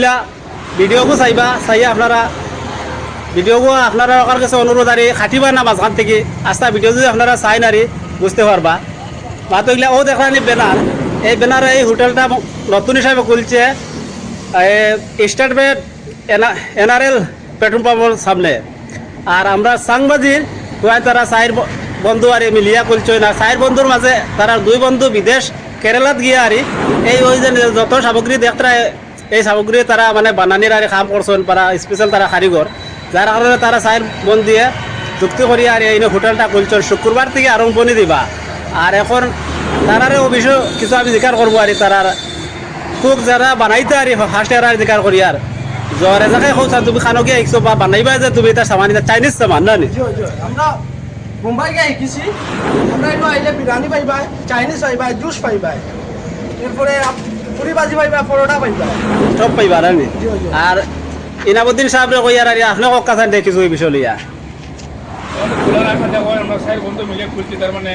হইলা ভিডিওগু চাইবা চাই আপনারা ভিডিওগু আপনারা ওখার কাছে অনুরোধ আরে খাটিবা না মাঝখান থেকে, আস্তা ভিডিও যদি আপনারা চাই নারি বুঝতে পারবা মাতো এগুলা ও দেখলানি ব্যানার এই ব্যানারে এই হোটেলটা নতুন হিসাবে খুলছে স্টেট ব্যাংক এনআরএল পেট্রোল পাম্পের সামনে। আর আমরা সাংবাদিক প্রায় তারা চায়ের বন্ধু আর মিলিয়া করছে না চায়ের বন্ধুর মাঝে তারা দুই বন্ধু বিদেশ কেরালাত গিয়ে আর এই ওই যে যত সামগ্রী দেখতে এই সামগ্রী তারা মানে বানানির আর কাম করছেন তারা স্পেশাল তারা কারিগর যার কারণে তারা চায়ের বন দিয়ে চুক্তি করি আর এই হোটেলটা খুলছেন শুক্রবার থেকে আরম্ভণি দিবা। আর এখন তারারে অবশ্য কিছু আমি জিকার করব আর তারার কুক যারা বানাইতে আর ফার্স্ট ইয়ার জিকার করি আর জ্বর এজাকে কৌছা তুমি খানো গিয়ে আইছো বা বানাইবা যে তুমি এটা সামান চাইনিজ সামান না? মুম্বাই গিয়ে শিখেছি আমরা এনে আইলে বিরিয়ানি পাইবা চাইনিজ পাইবা জুস পাইবা এরপরে পুরি বাজি পাইবা পরোটা পাইবা। সব পাইবা না। আর ইনামুদ্দিন সাহেব কই আর আপনি কাছে দেখিছো এই বিষয় লিয়া খোলা রাখা দেখো আমরা সাইড বন্ধু মিলে খুলছি তার মানে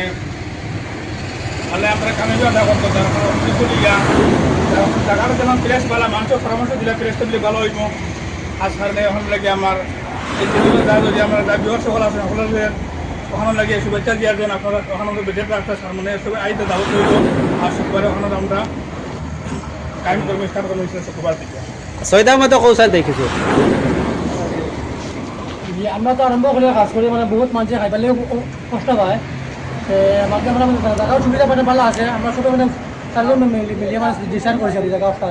তাহলে আমরা কামে যাওয়া দেখো তো তার মানে অনেক খুলি টাকার যেমন প্রেস বালা মানুষ পরামর্শ দিলে প্রেস দিলে ভালো হইব এখন লাগে আমার এই টেলিভিশন যা যদি আমরা যা বিহর সকল আছে সকলের ওখানে লাগে শুভেচ্ছা দিয়া দেন আপনারা ওখানে মানে সবাই আইতে দাওয়াত হইব আর শুক্রবারে ওখানে আমরা সৈদার মতো কৌশল দেখিছো। আমরা তো আরম্ভ করে কাজ করি মানে বহুত মানুষে খাই পেলেও কষ্ট পায়। তে আমাকে আমরা মানে জায়গাও সুবিধা মানে ভালো আছে। আমরা ছোটো মানে চারজন মিলিয়ে মানে ডিসাইড করেছি আর জায়গা একটা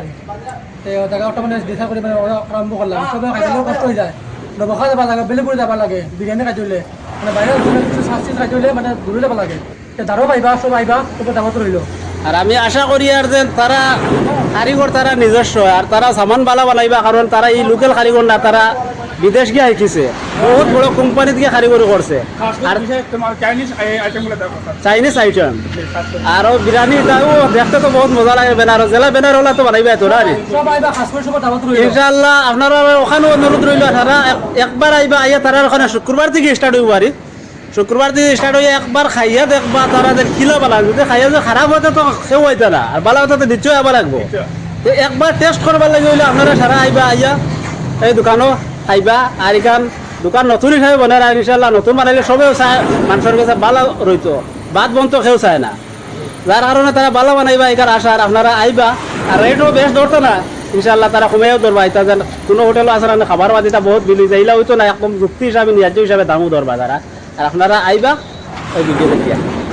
তো জায়গা মানে ডিসাইড করে মানে ওরা আরম্ভ করলাম সবাই খাই পেলেও কষ্ট হয়ে যায়। ব্যবসায় যাবা লাগে বেলেগুড়ি যাবা লাগে বিরিয়ানি খাই দিলে মানে মানে কিছু খাই দিলে মানে দূরে যাব লাগে। দারো পাইবা সব আইবা তবে দামত রইল আর আমি আশা করি আর যে তারা কারিগর তারা নিজস্ব, আর তারা সামান বালা বানাইবা কারণ তারা এই লোকাল কারিগর না, তারা বিদেশ গিয়ে শিখিছে বহুত বড় কোম্পানিত গিয়ে কারিগরি করছে চাইনিজ আইটেম আর বিরিয়ানি তাও দেখতে তো বহুত মজা লাগে বেনার জেলা বেনার হলে তো বানাইবা তো না রে? সব আইবা খাস করে সব দামত রইল ইনশাআল্লাহ, আপনারা ওখানে অনুরোধ রইল, তারা এক- একবার আইবা, আইয়া তারা ওখানে শুক্রবার থেকে স্টার্ট হইব পারি শুক্রবার থেকে স্টার্ট হইয়া একবার খাইয়া দেখবা তারা যে কিলো বালা যদি খাইয়া যে খারাপ হতে তো কেউ হইতে না। আর বালা হতে তো নিশ্চয় আবার লাগবো। একবার টেস্ট করবার লাগে হইলে আপনারা সারা আইবা, আইয়া এই দোকানও খাইবা। আর এখান দোকান নতুন হিসাবে বনার আর ইনশাল্লাহ নতুন বানাইলে সবেও চায়, মানুষের কাছে ভালো রইতো। বাদ বন্ত কেউ চায় না। যার কারণে তারা ভালো বানাইবা, এখানে আসার আপনারা আইবা। আর রেটও বেশ ধরতো না। ইনশাল্লাহ তারা কমেও ধরবা। এটা যেন কোনো হোটেলও আছে না, খাবার বাদিটা বহুত বিলি। যাইলা হইতো না, একদম যুক্তি হিসাবে, ন্যায্য হিসাবে দামও ধরবা তারা। আর আপনারা আইবা ওই ভিডিও দেখিয়া